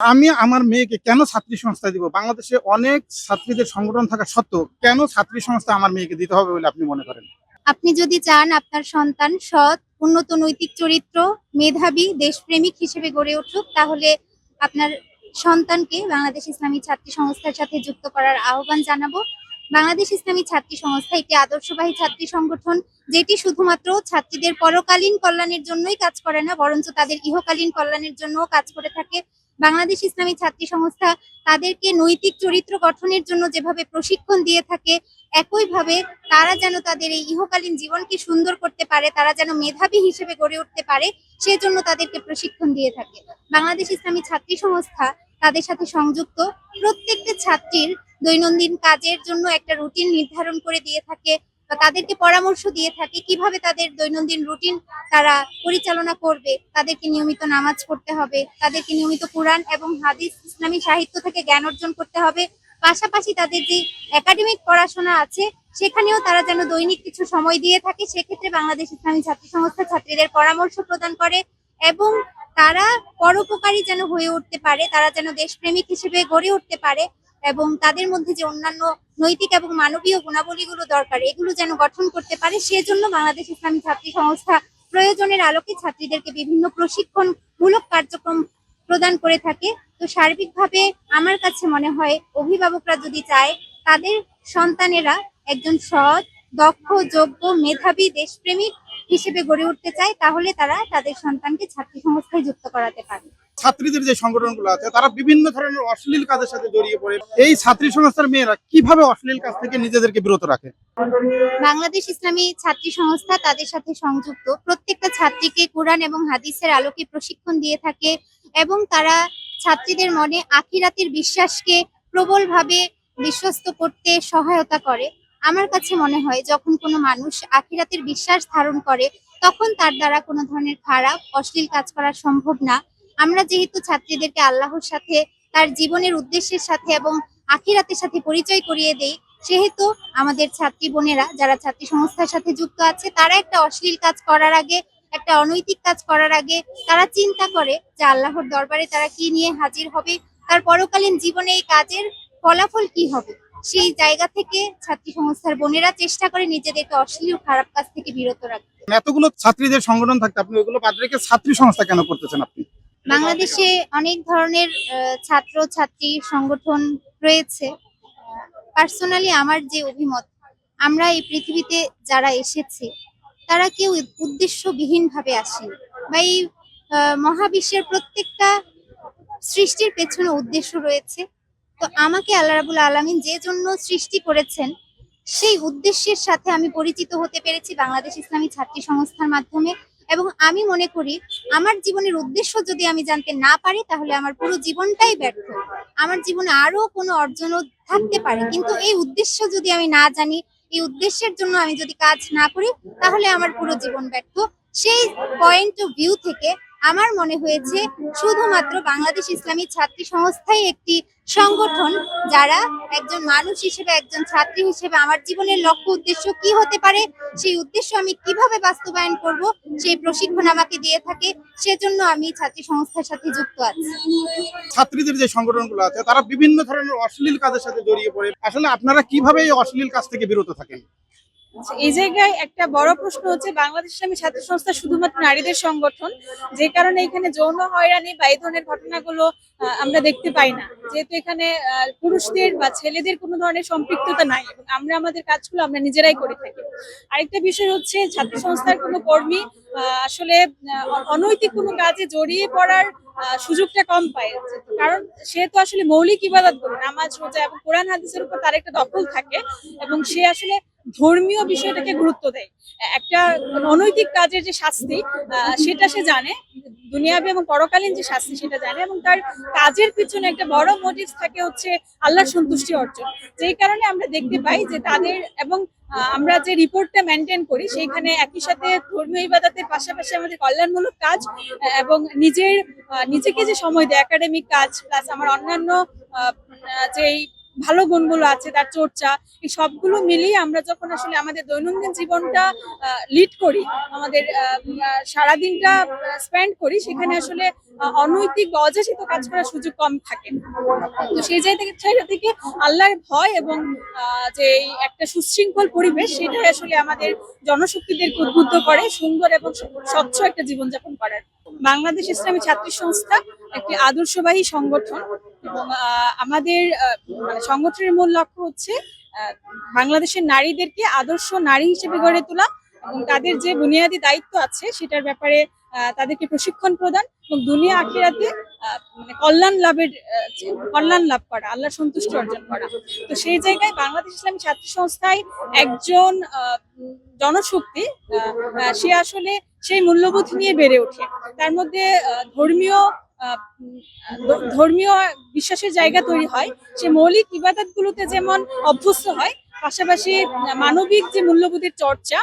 আমি আমার মেয়েকে কেন ছাত্রী সংস্থা দিব? বাংলাদেশে অনেক ছাত্রীদের সংগঠন থাকা সত্ত্বেও কেন ছাত্রী সংস্থা আমার মেয়েকে দিতে হবে বলে আপনি মনে করেন? আপনি যদি চান আপনার সন্তান সৎ, উন্নত নৈতিক চরিত্র, মেধাবী, দেশপ্রেমিক হিসেবে গড়ে উঠুক, তাহলে আপনার সন্তানকে বাংলাদেশ ইসলামী ছাত্রী সংস্থার সাথে যুক্ত করার আহ্বান জানাব। বাংলাদেশ ইসলামী ছাত্রী সংস্থা একটি আদর্শবাহী ছাত্রী সংগঠন, যেটি শুধুমাত্র ছাত্রীদের পরকালীন কল্যাণের জন্যই কাজ করে না, বরঞ্চ তাদের ইহকালীন কল্যাণের জন্যও কাজ করে থাকে। বাংলাদেশ ইসলামী ছাত্রী সংস্থা তাদেরকে নৈতিক চরিত্র গঠনের জন্য যেভাবে প্রশিক্ষণ দিয়ে থাকে, একইভাবে তারা যেন তাদের এই ইহকালীন জীবনকে সুন্দর করতে পারে, তারা যেন মেধাবী হিসেবে গড়ে উঠতে পারে, সেজন্য তাদেরকে প্রশিক্ষণ দিয়ে থাকে। বাংলাদেশ ইসলামী ছাত্রী সংস্থা তাদের সাথে সংযুক্ত। প্রত্যেকটা ছাত্রীর দৈনন্দিন কাজের জন্য একটা রুটিন নির্ধারণ করে দিয়ে থাকে। তাদেরকে পরামর্শ দিয়ে থাকে কীভাবে তাদের দৈনন্দিন রুটিন তারা পরিচালনা করবে, তাদেরকে নিয়মিত নামাজ পড়তে হবে, তাদেরকে নিয়মিত কোরআন এবং হাদিস, ইসলামী সাহিত্য থেকে জ্ঞান অর্জন করতে হবে। পাশাপাশি তাদের যে একাডেমিক পড়াশোনা আছে, সেখানেও তারা যেন দৈনিক কিছু সময় দিয়ে থাকে, সেক্ষেত্রে বাংলাদেশ ইসলামী ছাত্র সংস্থা ছাত্রীদের পরামর্শ প্রদান করে এবং তারা পরোপকারী যেন হয়ে উঠতে পারে, তারা যেন দেশপ্রেমিক হিসেবে গড়ে উঠতে পারে এবং তাদের মধ্যে যে অন্যান্য নৈতিক এবং মানবীয় গুণাবলীগুলো দরকার, এগুলো যেন গঠন করতে পারে, সেজন্য বাংলাদেশ ইসলামী ছাত্রী সংস্থা প্রয়োজনের আলোকে ছাত্রীদেরকে বিভিন্ন প্রশিক্ষণমূলক কার্যক্রম প্রদান করে থাকে। তো সার্বিকভাবে আমার কাছে মনে হয়, অভিভাবকরা যদি চায়, তাদের সন্তানেরা একজন সৎ, দক্ষ, যোগ্য মেধাবী দেশপ্রেমিক হিসেবে গড়ে উঠতে চায়, তাহলে তারা তাদের সন্তানকে ছাত্রী সংস্থায় যুক্ত করাতে পারে। ছাত্রীদের যে সংগঠনগুলো আছে, তারা বিভিন্ন ধরনের অশ্লীল কাজের সাথে জড়িয়ে পড়ে। এই ছাত্রী সংস্থার মেয়েরা কীভাবে অশ্লীল কাজ থেকে নিজেদেরকে বিরত রাখে? বাংলাদেশ ইসলামী ছাত্রী সংস্থা তাদের সাথে সংযুক্ত। প্রত্যেকটা ছাত্রীকে কোরআন এবং হাদিসের আলোকে প্রশিক্ষণ দিয়ে থাকে এবং তারা ছাত্রীদের মনে আখিরাতের বিশ্বাসকে প্রবলভাবে বিশ্বস্ত করতে সহায়তা করে। আমার কাছে মনে হয়, যখন কোনো মানুষ আখিরাতের বিশ্বাস ধারণ করে, তখন তার দ্বারা কোনো ধরনের খারাপ, অশ্লীল কাজ করা সম্ভব না। আমরা যেহেতু ছাত্রীদেরকে আল্লাহর সাথে, তার জীবনের উদ্দেশ্যের সাথে এবং আখিরাতের সাথে পরিচয় করিয়ে দেই, সেহেতু আমাদের ছাত্রী বোনেরা যারা ছাত্রী সংস্থার সাথে যুক্ত আছে, তারা একটা অশ্লীল কাজ করার আগে, একটা অনৈতিক কাজ করার আগে তারা চিন্তা করে যে আল্লাহর দরবারে তারা কি নিয়ে হাজির হবে, তার পরকালীন জীবনে এই কাজের ফলাফল কি হবে? সেই জায়গা থেকে ছাত্রী সংস্থার বোনেরা চেষ্টা করে নিজেদেরকে অশ্লীল খারাপ কাজ থেকে বিরত রাখতে। এতগুলো ছাত্রীদের সংগঠন থাকতে আপনি ওইগুলো বাদ রেখে ছাত্রী সংস্থা কেন করতেছেন আপনি? বাংলাদেশে অনেক ধরনের ছাত্র, ছাত্রী সংগঠন রয়েছে। পার্সোনালি আমার যে অভিমত, আমরা এই পৃথিবীতে যারা এসেছি, তারা কেউ উদ্দেশ্যবিহীন ভাবে আসেনি। বা এই মহাবিশ্বের প্রত্যেকটা সৃষ্টির পেছনে উদ্দেশ্য রয়েছে। তো আমাকে আল্লাহ রাবুল আলমিন যে জন্য সৃষ্টি করেছেন, সেই উদ্দেশ্যের সাথে আমি পরিচিত হতে পেরেছি বাংলাদেশ ইসলামী ছাত্রী সংস্থার মাধ্যমে। এবং আমি মনে করি আমার জীবনের উদ্দেশ্য যদি আমি জানতে না পারি, তাহলে আমার পুরো জীবনটাই ব্যর্থ। আমার জীবনে আরও কোনো অর্জনও থাকতে পারে। কিন্তু এই উদ্দেশ্য যদি আমি না জানি, এই উদ্দেশ্যের জন্য আমি যদি কাজ না করি, তাহলে আমার পুরো জীবন ব্যর্থ। সেই পয়েন্ট অফ ভিউ থেকে আমার মনে হয়েছে শুধুমাত্র বাংলাদেশ ইসলামী ছাত্রী সংস্থাই একটি সংগঠন যারা একজন মানুষ হিসেবে, একজন ছাত্রী হিসেবে আমার জীবনের লক্ষ্য উদ্দেশ্য কি হতে পারে, সেই উদ্দেশ্য আমি কীভাবে বাস্তবায়ন করব, সেই প্রশিক্ষণ আমাকে দিয়ে থাকে, সেজন্য আমি ছাত্রী সংস্থার সাথে যুক্ত আছি। ছাত্রীদের যে সংগঠনগুলো আছে, তারা বিভিন্ন ধরনের অশ্লীল কাজের সাথে জড়িয়ে পড়ে। আসলে আপনারা কীভাবে এই অশ্লীল কাজ থেকে বিরত থাকেন? এই জায়গায় একটা বড় প্রশ্ন হচ্ছে বাংলাদেশ ইসলামী ছাত্র সংস্থা শুধুমাত্র নারীদের সংগঠন, যে কারণে এখানে যৌন হয়রানি বা এই ধরনের ঘটনাগুলো আমরা দেখতে পাই না। যেহেতু এখানে পুরুষদের বা ছেলেদের কোনো ধরনের সম্পৃক্ততা নাই, এবং আমরা আমাদের কাজগুলো আমরা নিজেরাই করে থাকি। আরেকটা বিষয় হচ্ছে, ছাত্র সংস্থার কোনো কর্মী আসলে অনৈতিক কোনো কাজে জড়িয়ে পড়ার সুযোগটা কম পায়। কারণ সে তো আসলে মৌলিক ইবাদত করে, নামাজ, রোজা এবং কোরআন, হাদিসের উপর তার একটা দখল থাকে, এবং সে আসলে ধর্মীয় বিষয়টাকে গুরুত্ব দেয়। একটা অনৈতিক কাজের যে শাস্তি সেটা সে জানে। দুনিয়াবি এবং পরকালীন যে শাস্তি, সেটা জানে এবং তার কাজের পিছনে একটা বড় মোটিভ থাকে হচ্ছে আল্লাহর সন্তুষ্টি অর্জন। যেই কারণে আমরা দেখতে পাই যে তাদের এবং আমরা যে রিপোর্টটা মেনটেন করি, সেইখানে একই সাথে ধর্মীয় ইবাদতের পাশাপাশি আমাদের কল্যাণমূলক কাজ, এবং নিজের নিজেকে যে সময় দেয় একাডেমিক কাজ প্লাস আমার অন্যান্য যেই ভালো গুণগুলো আছে, তার চর্চা, এই সবগুলো মিলিয়ে আমরা যখন আসলে আমাদের দৈনন্দিন জীবনটা লিড করি, আমাদের সারাদিনটা স্পেন্ড করি, সেখানে আসলে অনৈতিক বা অযাচিত কাজ করার সুযোগ কম থাকে। তো সেই জায়গা থেকে আল্লাহর ভয় এবং যে একটা সুশৃঙ্খল পরিবেশ, সেটাই আসলে আমাদের জনশক্তিদেরকে উদ্বুদ্ধ করে, সুন্দর এবং স্বচ্ছ একটা জীবনযাপন করার। বাংলাদেশ ইসলামী ছাত্রী সংস্থা একটি আদর্শবাহী সংগঠন। এবং আমাদের মানে সংগঠনের মূল লক্ষ্য হচ্ছে বাংলাদেশের নারীদেরকে আদর্শ নারী হিসেবে গড়ে তোলা এবং তাদের যে বুনিয়াদী দায়িত্ব আছে সেটার ব্যাপারে তাদেরকে প্রশিক্ষণ প্রদান এবং দুনিয়া আখিরাতে মানে কল্যাণ লাভের কল্যাণ লাভ করা আল্লাহ সন্তুষ্টি অর্জন করা। তো সেই জায়গায় বাংলাদেশ ইসলামী ছাত্র সংস্থায় একজন জনশক্তি সে আসলে সেই মূল্যবোধ নিয়ে বেড়ে ওঠে। তার মধ্যে ধর্মীয় ধর্মীয় বিশ্বাসের জায়গা তৈরি হয়। সে মৌলিক ইবাদত গুলোতে যেমন অভ্যস্ত হয়, পাশাপাশি মানবিক যে মূল্যবোধের চর্চা,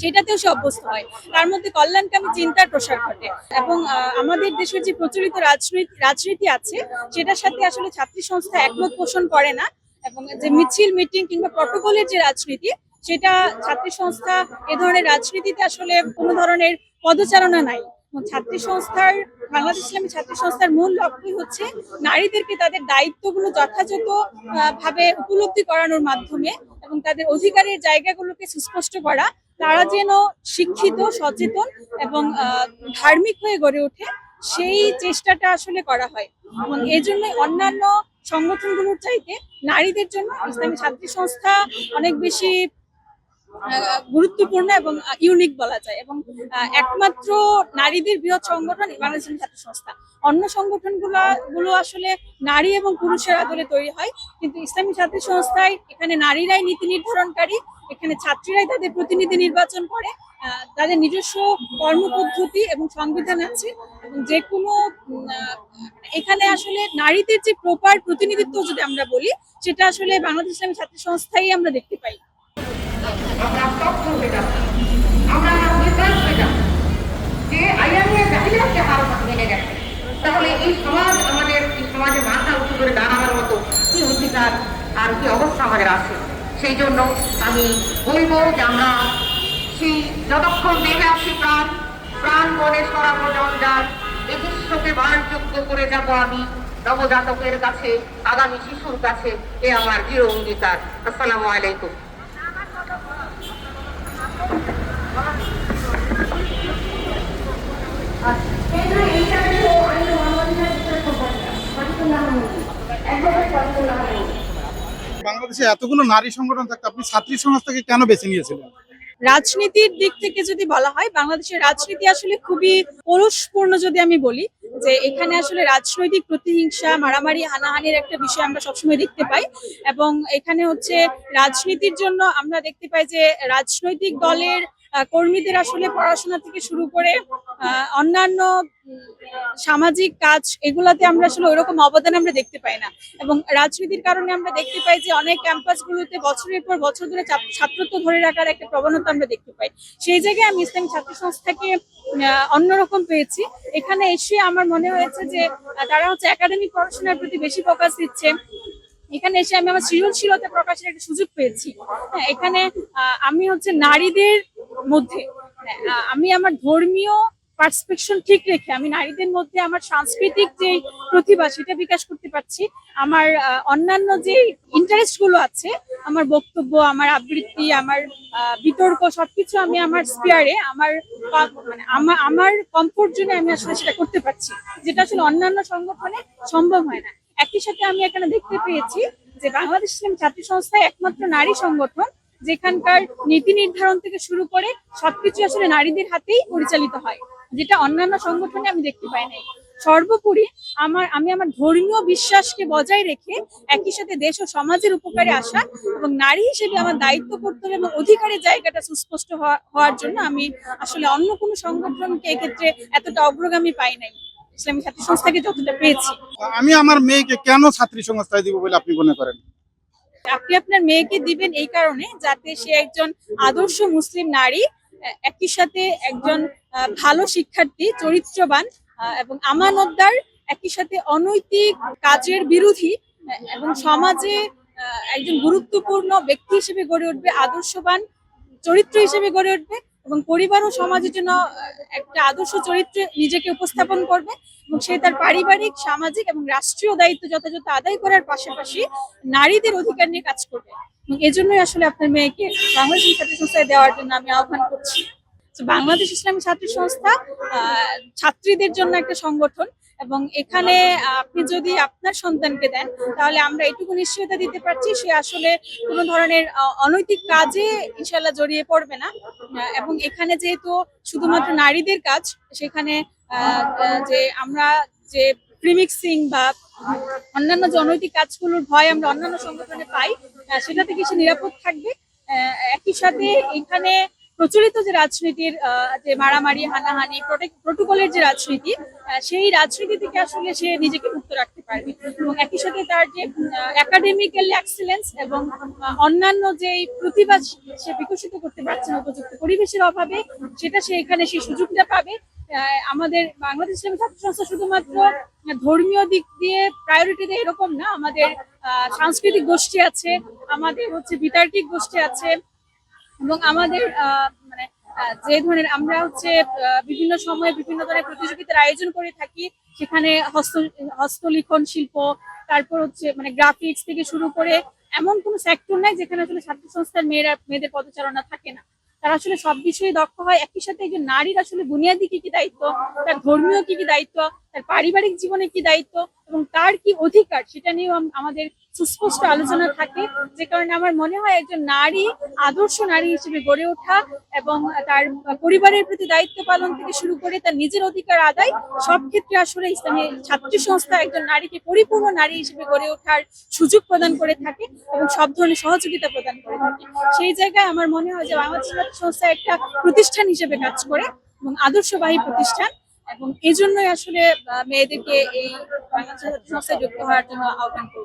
সেটাতেও সে অভ্যস্ত হয়। তার মধ্যে কল্যাণকামী চিন্তার প্রসার ঘটে এবং আমাদের দেশের যে প্রচলিত রাজনীতি রাজনীতি আছে, সেটার সাথে আসলে ছাত্রী সংস্থা একমত পোষণ করে না এবং যে মিছিল, মিটিং কিংবা প্রটোকলের যে রাজনীতি, সেটা ছাত্রী সংস্থা এ ধরনের রাজনীতিতে আসলে কোনো ধরনের পদচারণা নাই। ছাত্রী সংস্থার, বাংলাদেশ ইসলামী ছাত্রী সংস্থার মূল লক্ষ্যই হচ্ছে নারীদেরকে তাদের দায়িত্বগুলো যথাযথ ভাবে উপলব্ধি করানোর মাধ্যমে এবং তাদের অধিকারের জায়গাগুলোকে সুস্পষ্ট করা। তারা যেন শিক্ষিত, সচেতন এবং ধার্মিক হয়ে গড়ে ওঠে, সেই চেষ্টাটা আসলে করা হয়। এবং এই জন্য অন্যান্য সংগঠনগুলোর চাইতে নারীদের জন্য ইসলামী ছাত্রী সংস্থা অনেক বেশি গুরুত্বপূর্ণ এবং ইউনিক বলা যায়। এবং একমাত্র নারীদের বৃহৎ সংগঠন বাংলাদেশ ছাত্র সংস্থা। অন্য সংগঠনগুলো, গুলো আসলে নারী এবং পুরুষের আদলে তৈরি হয়, কিন্তু ইসলামী ছাত্রী সংস্থায় এখানে নারীরাই নীতি নির্ধারণকারী, এখানে ছাত্রীরাই তাদের প্রতিনিধি নির্বাচন করে তাদের নিজস্ব কর্মপদ্ধতি এবং সংবিধান আছে। যে কোনো এখানে আসলে নারীদের যে প্রপার প্রতিনিধিত্ব যদি আমরা বলি, সেটা আসলে বাংলাদেশ ইসলামী ছাত্র সংস্থায় আমরা দেখতে পাই। আমরা হয়ে যাচ্ছি আমরা হয়ে যে গেছে তাহলে এই সমাজ আমাদের সমাজে মাথা করে দাঁড়ানোর মতো আর কি অবস্থা আছে? সেই জন্য আমি বলব যে আমরা সেই যতক্ষণ দেহে আছি প্রাণ প্রাণ মনে সরাবো বাণযোগ্য করে যাব আমি নবজাতকের কাছে, আগামী শিশুর কাছে, এ আমার দৃঢ় অঙ্গীকার। আসসালামু আলাইকুম। বাংলাদেশে এতগুলো নারী সংগঠন থাকতে আপনি ছাত্রী সংস্থাকে কেন বেছে নিয়েছিলেন? রাজনীতির দিক থেকে যদি বলা হয়, বাংলাদেশের রাজনীতি আসলে খুবই পরশপূর্ণ যদি আমি বলি, যে এখানে আসলে রাজনৈতিক প্রতিহিংসা, মারামারি, হানাহানির একটা বিষয় আমরা সবসময় দেখতে পাই এবং এখানে হচ্ছে রাজনীতির জন্য আমরা দেখতে পাই যে রাজনৈতিক দলের কর্মীদের আসলে পড়াশোনা থেকে শুরু করে অন্যান্য সামাজিক কাজ এগুলাতে আমরা আসলে ওইরকম অবদান আমরা দেখতে পাই না। এবং রাজনীতির কারণে আমরা দেখতে পাই যে অনেক ক্যাম্পাসগুলোতে বছরের পর বছর ধরে ছাত্র- ছাত্রত্ব ধরে রাখার একটা প্রবণতা আমরা দেখতে পাই। সেই জায়গায় আমি ইসলামী ছাত্র সংস্থাকে অন্যরকম পেয়েছি। এখানে এসে আমার মনে হয়েছে যে তারা হচ্ছে একাডেমিক পড়াশোনার প্রতি বেশি ফোকাস দিচ্ছে। এখানে এসে আমি আমার সৃজনশীলতা প্রকাশের একটা সুযোগ পেয়েছি। হ্যাঁ, এখানে আমি হচ্ছে নারীদের মধ্যে হ্যাঁ, আমি আমার ধর্মীয় পার্সপেকশন ঠিক রেখে আমি নারীদের মধ্যে আমার সাংস্কৃতিক যে প্রতিভা সেটা বিকাশ করতে পারছি। আমার অন্যান্য যে ইন্টারেস্টগুলো আছে আমার বক্তব্য আমার আবৃত্তি আমার বিতর্ক সবকিছু আমি আমার স্পিয়ারে আমার মানে আমার আমার কমফোর্ট জোনে আমি আসলে সেটা করতে পারছি। যেটা আসলে অন্যান্য সংগঠনে সম্ভব হয় না। একই সাথে আমি এখানে দেখতে পেয়েছি যে বাংলাদেশ ইসলামী ছাত্রী সংস্থা একমাত্র নারী সংগঠন, যেখানকার নীতি নির্ধারণ থেকে শুরু করে সবকিছু আসলে নারীদের হাতেই পরিচালিত হয়, যেটা অন্যান্য সংগঠনে আমি দেখতে পাই নাই। সর্বোপরি আমার, আমি আমার ধর্মীয় বিশ্বাসকে বজায় রেখে একই সাথে দেশ ও সমাজের উপকারে আসা এবং নারী হিসেবে আমার দায়িত্ব, কর্তব্য এবং অধিকারের জায়গাটা সুস্পষ্ট হওয়া- হওয়ার জন্য আমি আসলে অন্য কোনো সংগঠনকে এক্ষেত্রে এতটা অগ্রগামী পাই নাই। ইসলামী ছাত্র সংস্থাকে যতটা পেয়েছি। আমি আমার মেয়েকে কেন ছাত্রী সংস্থায় দিব বলে আপনি মনে করেন? আপনি আপনার মেয়েকে দিবেন এই কারণে যাতে সে একজন আদর্শ মুসলিম নারী একই সাথে একজন ভালো শিক্ষার্থী চরিত্রবান এবং আমানতদার একই সাথে অনৈতিক কাজের বিরোধী এবং সমাজে একজন গুরুত্বপূর্ণ ব্যক্তি হিসেবে গড়ে উঠবে আদর্শবান চরিত্র হিসেবে গড়ে উঠবে এবং পরিবার ও সমাজের জন্য একটা আদর্শ চরিত্রে নিজেকে উপস্থাপন করবে এবং সে তার পারিবারিক, সামাজিক এবং রাষ্ট্রীয় দায়িত্ব যথাযথ আদায় করার পাশাপাশি নারীদের অধিকার নিয়ে কাজ করবে। এবং এজন্যই আসলে আপনার মেয়েকে বাংলাদেশ ছাত্র সংস্থায় দেওয়ার জন্য আমি আহ্বান করছি। বাংলাদেশ ইসলামী ছাত্র সংস্থা ছাত্রীদের জন্য একটা সংগঠন। এবং এখানে আপনি যদি আপনার সন্তানকে দেন, তাহলে আমরা এটুকু নিশ্চয়তা দিতে পারছি সে আসলে কোনো ধরনের অনৈতিক কাজে ইনশাল্লাহ জড়িয়ে পড়বে না। এবং এখানে যেহেতু শুধুমাত্র নারীদের কাজ, সেখানে যে আমরা যে প্রিমিক্সিং বা অন্যান্য যে অনৈতিক কাজগুলোর ভয় আমরা অন্যান্য সংগঠনে পাই সেটা থেকে সে নিরাপদ থাকবে। একই সাথে এখানে প্রচলিত যে রাজনীতির যে মারামারি, হানাহানি প্রোটোকলের যে রাজনীতি সেই রাজনীতি থেকে আসলে সে নিজেকে মুক্ত রাখতে পারবে। এবং একই সাথে তার যে একাডেমিক্যাল এক্সেলেন্স এবং অন্যান্য যে প্রতিভা সে বিকশিত করতে পারছে না উপযুক্ত পরিবেশের অভাবে, সেটা সে এখানে সেই সুযোগটা পাবে। আমাদের বাংলাদেশ ইসলামী ছাত্র সংস্থা শুধুমাত্র ধর্মীয় দিক দিয়ে প্রায়োরিটি দেয় এরকম না। আমাদের সাংস্কৃতিক গোষ্ঠী আছে, আমাদের হচ্ছে বিতার্কিক গোষ্ঠী আছে এবং আমাদের মানে যে ধরনের আমরা হচ্ছে বিভিন্ন সময়ে বিভিন্ন ধরনের প্রতিযোগিতার আয়োজন করে থাকি, সেখানে হস্ত, হস্তলিখন শিল্প, তারপর হচ্ছে মানে গ্রাফিক্স থেকে শুরু করে এমন কোনো সেক্টর নাই যেখানে আসলে ছাত্র সংস্থার মেয়েরা, মেয়েদের পদচারণা থাকে না। তারা আসলে সব বিষয়ে দক্ষ হয়। একই সাথে একজন নারীর আসলে বুনিয়াদি কি কি দায়িত্ব, তার ধর্মীয় কি কি দায়িত্ব তার পারিবারিক জীবনে কি দায়িত্ব এবং তার কি অধিকার সেটা নিয়েও আমাদের সুস্পষ্ট আলোচনা থাকে। যে কারণে আমার মনে হয় একজন নারী, আদর্শ নারী হিসেবে গড়ে ওঠা এবং তার পরিবারের প্রতি দায়িত্ব পালন থেকে শুরু করে তার নিজের অধিকার আদায় সব ক্ষেত্রে আসলে ইসলামী ছাত্রী সংস্থা একজন নারীকে পরিপূর্ণ নারী হিসেবে গড়ে ওঠার সুযোগ প্রদান করে থাকে এবং সব ধরনের সহযোগিতা প্রদান করে থাকে। সেই জায়গায় আমার মনে হয় যে বাংলাদেশ ছাত্র সংস্থা একটা প্রতিষ্ঠান হিসেবে কাজ করে এবং আদর্শবাহী প্রতিষ্ঠান। এবং এই জন্যই আসলে মেয়েদেরকে এই বাংলাদেশ ছাত্র সংস্থায় যুক্ত হওয়ার জন্য আহ্বান